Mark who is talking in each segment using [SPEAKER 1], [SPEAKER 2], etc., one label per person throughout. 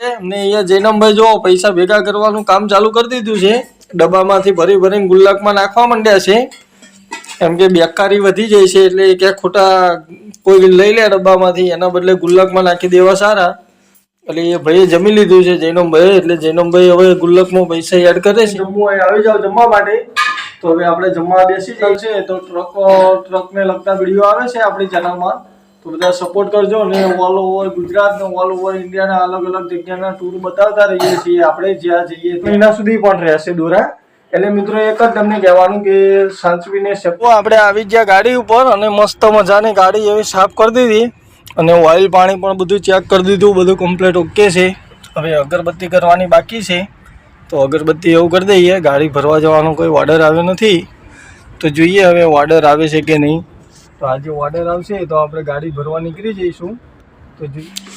[SPEAKER 1] ને અહીંયા જૈનમભાઈ જો પૈસા ભેગા કરવાનું કામ ચાલુ કરી દીધું છે. ડબ્બામાંથી ભરી ભરીને ગુલ્લકમાં નાખવા માંડ્યા છે. એમ કે બેકારી વધી જાય છે એટલે એ ક્યાંક ખોટા કોઈ લઈ લે ડબ્બામાંથી, એના બદલે ગુલ્લકમાં નાખી દેવા સારા. એટલે એ ભાઈએ જમી લીધું છે જૈનમભાઈ એટલે જૈનમભાઈ હવે ગુલ્લકમાં પૈસા એડ કરે છે. જમવું આવી જાવ જમવા માટે. તો હવે આપણે જમવા બેસી જાય છે તો ટ્રક ટ્રકને લગતા વીડિયો આવે છે આપણી ચેનલમાં તો બધા સપોર્ટ કરજો ને ઓલ ઓવર ગુજરાત ને ઓલ ઓવર ઇન્ડિયાના અલગ અલગ જગ્યાના ટૂર બતાવતા રહીએ છીએ. આપણે જ્યાં જઈએ ત્યાં. મહિના સુધી પણ રહેશે દોરા. એટલે મિત્રો એક જ તમને કહેવાનું કે સાચવીને શકો આપણે આવી ગયા ગાડી ઉપર અને મસ્ત મજાની ગાડી એવી સાફ કરી દીધી. અને ઓઇલ પાણી પણ બધું ચેક કરી દીધું બધું કમ્પ્લીટ ઓકે છે. હવે અગરબત્તી કરવાની બાકી છે. તો અગરબત્તી એવું કરી દઈએ ગાડી ભરવા જવાનો કોઈ ઓર્ડર આવ્યો નથી. તો જોઈએ હવે ઓર્ડર આવે છે કે નહીં. તો આજે ઓર્ડર આવશે તો આપણે ગાડી ભરવા નીકળી જઈશું.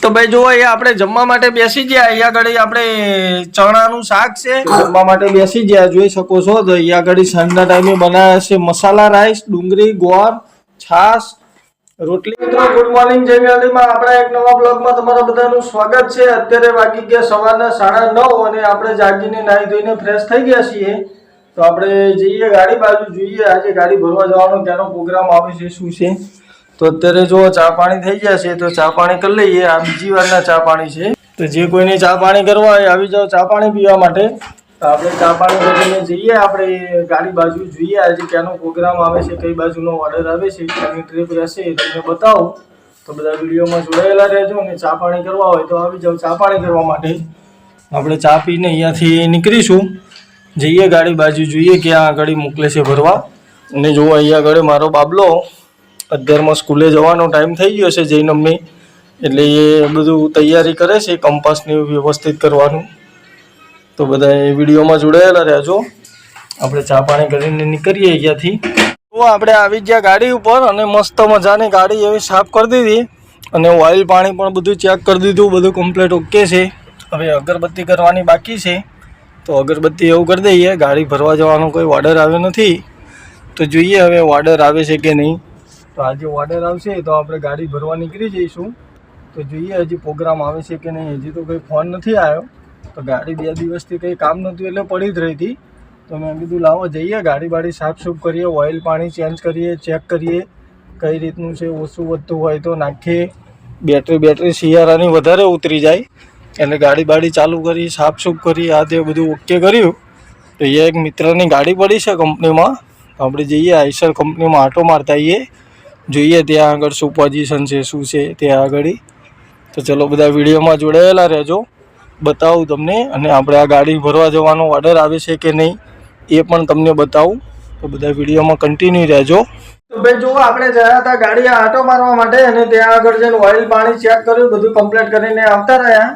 [SPEAKER 1] તો ભાઈ જુઓ અહીંયા આપણે જમવા માટે બેસી ગયા. અહીંયા ઘડી આપણે ચણાનું શાક છે. જમવા માટે બેસી ગયા. જોઈ શકો છો તો અહીંયા ઘડી સાંજના ટાઈમે બનાવ્યા છે મસાલા રાઈસ ડુંગળી ગોળ છાશ રોટલી. મિત્રો ગુડ મોર્નિંગ જય મેલડીમાં આપણા એક નવા બ્લોગમાં તમારા બધાનું સ્વાગત છે. અત્યારે વાગી ગયા સવારના સાડા નવ અને આપણે જાગીને નાહી ધોઈને ફ્રેશ થઈ ગયા છીએ. તો આપણે જઈએ ગાડી બાજુ જોઈએ. આજે ગાડી ભરવા જવાનો ત્યાંનો પ્રોગ્રામ આવે છે, શું છે? તો અત્યારે જો ચા પાણી થઈ ગયા છે, તો ચા પાણી કરી લઈએ. આ બીજી વારના ચા પાણી છે. તો જે કોઈને ચા પાણી કરવા હોય આવી જાઓ ચા પાણી પીવા માટે. તો આપણે ચા પાણી કરીને જઈએ. આપણે ગાડી બાજુ જોઈએ. આજે ક્યાંનો પ્રોગ્રામ આવે છે, કઈ બાજુનો ઓર્ડર આવે છે ક્યાંની ટ્રીપ રહેશે તમને બતાવો. તો બધા વિડીયોમાં જોડાયેલા રહેજો અને ચા પાણી કરવા હોય તો આવી જાઓ ચા પાણી કરવા માટે. આપણે ચા પીને અહીંયાથી નીકળીશું. જઈએ ગાડી બાજુ જોઈએ કે આ આગળ મોકલે છે ભરવા. અને જો અહીંયા આગળ મારો બાબલો, અત્યારમાં સ્કૂલે જવાનો ટાઈમ થઈ ગયો છે જૈન જૈનમની એટલે એ બધું તૈયારી કરે છે, કંપાસને વ્યવસ્થિત કરવાનું. તો બધા એ વિડીયોમાં જોડાયેલા રહેજો. આપણે ચા પાણી કરીને નીકળીએ અહીંયાથી. તો આપણે આવી ગયા ગાડી ઉપર અને મસ્ત મજાની ગાડી એવી સાફ કરી દીધી. અને ઓઇલ પાણી પણ બધું ચેક કરી દીધું, બધું કમ્પ્લીટ ઓકે છે. હવે અગરબત્તી કરવાની બાકી છે. તો અગરબત્તી એવું કરી દઈએ, ગાડી ભરવા જવાનો કોઈ ઓર્ડર આવ્યો નથી, તો જોઈએ હવે ઓર્ડર આવે છે કે નહીં. તો આજે ઓર્ડર આવશે, તો આપણે ગાડી ભરવા નીકળી જઈશું. તો જોઈએ હજી પ્રોગ્રામ આવે છે કે નહીં, હજી તો કંઈ ફોન નથી આવ્યો. તો ગાડી બે દિવસથી કંઈ કામ નહોતું, એટલે પડી જ રહી હતી. તો મેં કીધું, લાવો જઈએ ગાડી બાડી સાફસૂફ કરીએ ઓઇલ પાણી ચેન્જ કરીએ ચેક કરીએ, કઈ રીતનું છે ઓછું વધતું હોય તો નાખીએ. બેટરી બેટરી શિયાળાની વધારે ઉતરી જાય. એટલે ગાડી બાડી ચાલુ કરી, સાફસૂફ કરી, આ તે બધું ઓકે કર્યું. તો એ એક મિત્રની ગાડી પડી છે કંપનીમાં. આપણે જઈએ, આઈસર કંપનીમાં આટો મારતા આવીએ જોઈએ ત્યાં આગળ શું પોઝિશન છે, શું છે, ત્યાં આગળ તો ચલો બધા વિડીયોમાં જોડાયેલા રહેજો. બતાવું તમને અને આપણે આ ગાડી ભરવા જવાનો ઓર્ડર આવે છે કે નહીં, એ પણ તમને બતાવું. તો બધા વિડીયોમાં કન્ટિન્યુ રહેજો. તો ભાઈ જુઓ, આપણે જયા હતા ગાડી આટો મારવા માટે અને ત્યાં આગળ જઈને ઓઇલ પાણી ચેક કર્યું, બધું કમ્પ્લીટ કરીને આવતા રહ્યા.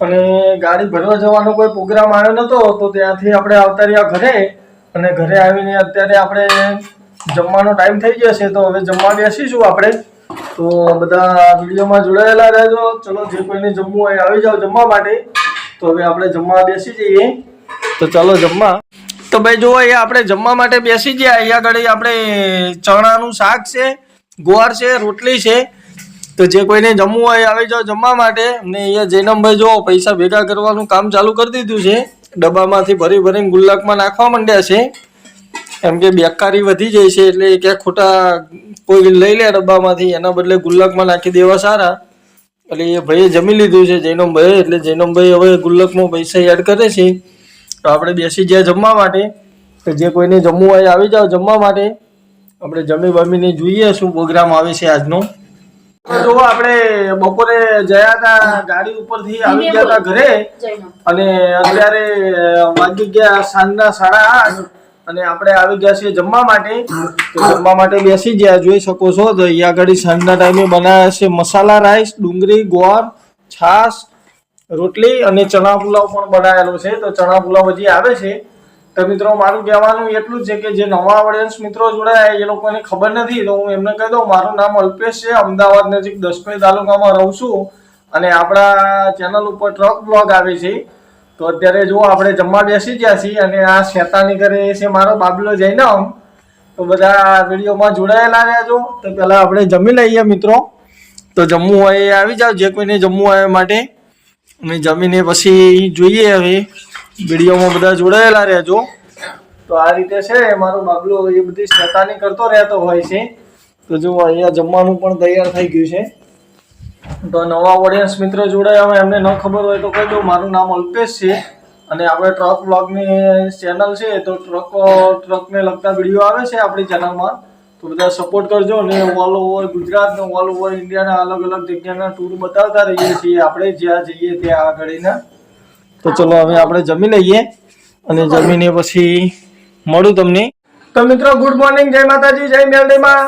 [SPEAKER 1] અને ગાડી ભરવા જવાનો કોઈ પ્રોગ્રામ આવ્યો નહોતો તો ત્યાંથી આપણે આવતા રહ્યા ઘરે. અને ઘરે આવીને અત્યારે આપણે જમવાનો ટાઈમ થઈ ગયો છે, તો હવે જમવા બેસીશું આપણે. તો બધા વિડીયોમાં જોડાયેલા રહેજો. ચલો, જે કોઈને જમવું હોય આવી જાઓ જમવા માટે. તો હવે આપણે જમવા બેસી જઈએ. તો ચાલો, જમવા. તો ભાઈ, જુઓ, અહીંયા આપણે જમવા માટે બેસી ગયા. અહીંયા આગળ આપણે ચણાનું શાક છે, ગુવાર છે, રોટલી છે. તો જે કોઈને જમવું હોય આવી જાઓ જમવા માટે. ને અહીંયા જૈનમભાઈ જો પૈસા ભેગા કરવાનું કામ ચાલુ કરી દીધું છે. ડબ્બામાંથી ભરી ભરીને ગુલ્લકમાં નાખવા માંડ્યા છે. એમ કે બેકારી વધી જાય છે એટલે ક્યાંક ખોટા કોઈ લઈ લે ડબ્બામાંથી, એના બદલે ગુલ્લકમાં નાખી દેવા સારા. એટલે એ ભાઈએ જમી લીધું છે જૈનમભાઈ એટલે જૈનમભાઈ હવે ગુલ્લકમાં પૈસા એડ કરે છે. તો આપણે બેસી જ્યાં જમવા માટે. તો જે કોઈને જમવું હોય આવી જાઓ જમવા માટે. આપણે જમી બમીને જોઈએ શું પ્રોગ્રામ આવે છે આજનો. જો આપણે બપોરે ગયા હતા ગાડી ઉપરથી આવી ગયા હતા ઘરે. અને અત્યારે વાગી ગયા સાંજના સાડા આઠ. અને આપણે આવી ગયા છીએ જમવા માટે. તો જમવા માટે બેસી ગયા જોઈ શકો છો. તો અહીંયા આગળ સાંજના ટાઈમે બનાવ્યા છે મસાલા રાઈસ ડુંગળી ગોળ છાશ રોટલી અને ચણા પુલાવ પણ બનાવેલો છે. તો ચણા પુલાવ હજી આવે છે. તો મિત્રો મારું કહેવાનું એટલું છે કે જે નવા ઓડિયન્સ મિત્રો જોડાયા એ લોકોને ખબર નથી, તો હું એમને કહી દઉં, મારું નામ અલ્પેશ છે, અમદાવાદ નજીક દસમી તાલુકામાં રહું છું અને આપણા ચેનલ ઉપર ટ્રક બ્લોગ આવે છે. તો અત્યારે જો આપણે જમવા બેસી ગયા છીએ અને આ શેતાની કરે છે મારો બાબલો જૈનમ. તો બધા વિડીયોમાં જોડાયેલા રહેજો. તો પહેલાં આપણે જમી લઈએ મિત્રો. તો જમવું હોય આવી જાઓ, જે કોઈને જમવું હોય માટે. અને જમીને પછી જોઈએ હવે. વિડીયોમાં બધા જોડાયેલા રહેજો. તો આ રીતે છે, મારો બાબલો એ બધી શેતાની કરતો રહેતો હોય છે. તો જો અહીંયા જમવાનું પણ તૈયાર થઈ ગયું છે. તો નવા ઓડિયન્સ મિત્રો જોડાયા હોય એમને ન ખબર હોય તો કહેજો મારું નામ અલ્પેશ છે. અને આપણે ટ્રક બ્લોગની ચેનલ છે, તો ટ્રક, ટ્રકને લગતા વીડિયો આવે છે આપણી ચેનલમાં તો બધા સપોર્ટ કરજો અને ઓલ ઓવર ગુજરાત ને ઓલ ઓવર ઇન્ડિયાના અલગ અલગ જગ્યાના ટૂર બતાવતા રહીએ છીએ આપણે, જ્યાં જઈએ ત્યાં આગળના. તો ચલો હવે આપણે જમી લઈએ અને જમીને પછી મળું તમને. તો મિત્રો ગુડ મોર્નિંગ જય માતાજી જય મેલડીમાં.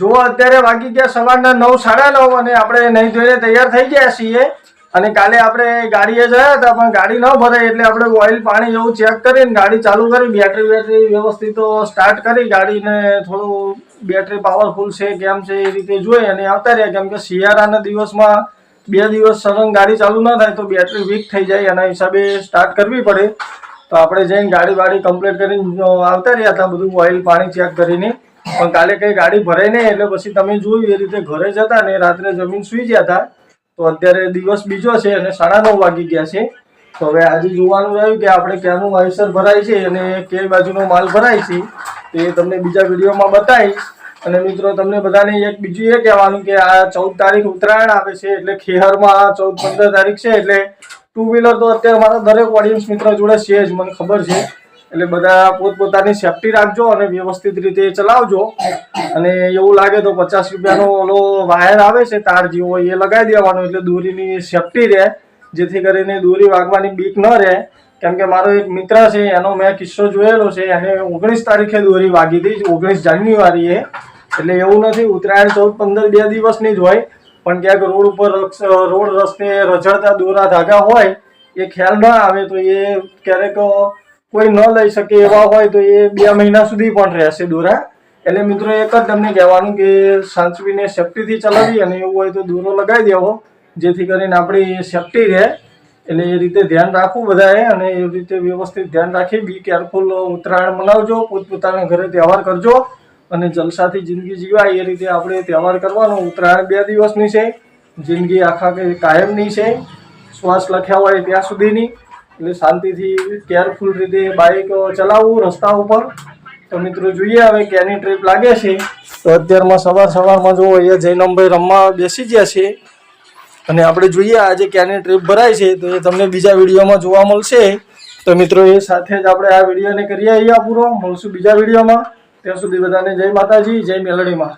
[SPEAKER 1] જો અત્યારે વાગી ગયા સવારના નવ સાડા નવ અને આપણે નહીં ધોઈને તૈયાર થઈ ગયા છીએ. અને કાલે આપણે ગાડીએ જયા હતા પણ ગાડી ન ભરાઈ એટલે આપણે ઓઇલ પાણી એવું ચેક કરીને ગાડી ચાલુ કરી બેટરી બેટરી વ્યવસ્થિત સ્ટાર્ટ કરી. ગાડીને થોડું બેટરી પાવરફુલ છે કેમ છે એ રીતે જોઈ અને આવતા રહ્યા કેમ કે શિયાળાના દિવસમાં બે દિવસ સળંગ ગાડી ચાલુ ન થાય તો બેટરી વીક થઈ જાય, એના હિસાબે સ્ટાર્ટ કરવી પડે. તો આપણે જઈને ગાડી વાડી કમ્પ્લીટ કરીને આવતા રહ્યા હતા, બધું ઓઇલ પાણી ચેક કરીને. પણ કાલે કંઈ ગાડી ભરાઈ નહીં, એટલે પછી તમે જોયું એ રીતે ઘરે જતા ને રાત્રે જમીન સુઈ ગયા હતા. તો અત્યારે દિવસ બીજો છે અને સાડા નવ વાગી ગયા છે. તો હવે આજે જોવાનું રહ્યું કે આપણે ક્યાંનું વાયુસર ભરાય છે અને કઈ બાજુનો માલ ભરાય છે, તે તમને બીજા વિડીયોમાં બતાવીશ. અને મિત્રો, તમને બધાને એક બીજું એ કહેવાનું કે આ ચૌદ તારીખ ઉત્તરાયણ આવે છે, એટલે ખેહરમાં ચૌદ પંદર તારીખ છે, એટલે ટુ વ્હીલર તો અત્યારે મારા દરેક ઓડિયન્સ મિત્રો જોડે છે જ, મને ખબર છે. એટલે બધા પોતપોતાની સેફટી રાખજો અને વ્યવસ્થિત રીતે ચલાવજો. અને એવું લાગે તો પચાસ રૂપિયાનો ઓલો વાયર આવે છે, તાર જેવો એ લગાવી દેવાનો, એટલે દોરીની સેફટી રહે. જેથી કરીને દોરી વાગવાની બીક ન રહે. કેમ કે મારો એક મિત્ર છે, એનો મેં કિસ્સો જોયેલો છે, એને ઓગણીસ તારીખે દોરી વાગી હતી, ઓગણીસ જાન્યુઆરીએ. એટલે એવું નથી, ઉત્તરાયણ ચૌદ પંદર બે દિવસની જ હોય, પણ ક્યાંક રોડ ઉપર રોડ રસ્તે રઝળતા દોરા ધાગા હોય, એ ખ્યાલ ન આવે તો એ ક્યારેક કોઈ ન લઈ શકે એવા હોય તો એ બે મહિના સુધી પણ રહેશે દોરા. એટલે મિત્રો એક જ તમને કહેવાનું કે સાચવીને સેફટીથી ચલાવી અને એવું હોય તો દોરો લગાવી દેવો, જેથી કરીને આપણી સેફટી રહે. એટલે એ રીતે ધ્યાન રાખવું બધાએ અને એ રીતે વ્યવસ્થિત ધ્યાન રાખી બી કેરફુલ ઉત્તરાયણ મનાવજો, પોતપોતાના ઘરે તહેવાર કરજો. અને જલસાથી જિંદગી જીવાય એ રીતે આપણે તહેવાર કરવાનો. ઉત્તરાયણ બે દિવસની છે, જિંદગી આખા કાયમની છે. શ્વાસ લખ્યા હોય ત્યાં સુધીની. એટલે શાંતિથી કેરફુલ રીતે બાઇક ચલાવવું રસ્તા ઉપર. તો મિત્રો જોઈએ હવે ક્યાંની ટ્રીપ લાગે છે. તો અત્યારમાં સવાર સવારમાં જો અહીંયા જૈનમભાઈ રમવા બેસી ગયા છે. અને આપણે જોઈએ આજે ક્યાંની ટ્રીપ ભરાય છે. તો એ તમને બીજા વિડીયોમાં જોવા મળશે. તો મિત્રો એ સાથે જ આપણે આ વિડીયોને કરીએ અહીંયા પૂરો. મળશું બીજા વિડીયોમાં. ત્યાં સુધી બધાને જય માતાજી જય મેલડીમાં.